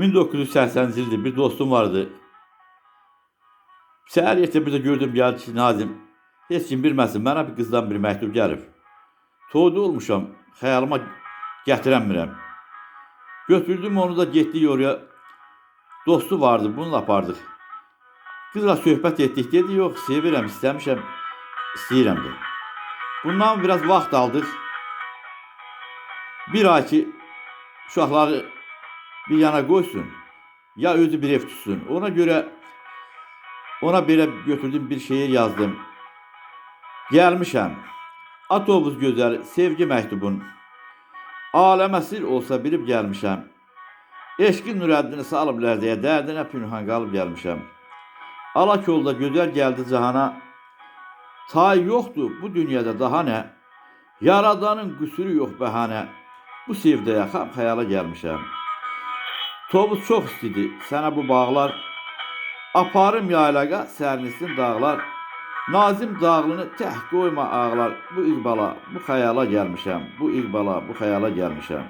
1980-ci ildə bir dostum vardı. Bir də gördüm gəldi ki, Nazim, heç kim bilməsin, mənə bir qızdan bir məktub gəlib. Toyda olmuşam, xəyalıma gətirəmirəm. Götürdüm onu da getdik oraya. Dostu vardı, bununla apardıq. Qızla söhbət etdik, dedi, yox, sevirəm, istəmişəm, istəyirəm də. Bundan biraz vaxt aldıq. Bir ay ki, uşaqları bir yana qoysun, ya özü bir ev tutsun. Ona görə ona belə götürdüm bir şeir yazdım. Gəlmişəm. Atobus gözəl sevgi məktubun. Aləmə sir olsa bilib gəlmişəm. Eşqin nurəddini salıb lərzəyə, dərdinə pünhan qalıb gəlmişəm. Alak yolda gözəl gəldi cahana. Tay yoxdur bu dünyada daha nə? Yaradanın qüsuru yox bəhanə. Bu sevdəyə xam xəyala gəlmişəm. Tovuz çox istidir sənə bu bağlar. Aparım yaylağa sərnisin dağlar. Nazim dağlını təh qoyma ağlar. Bu iqbala, bu xəyala gəlmişəm. Bu iqbala, bu xəyala gəlmişəm.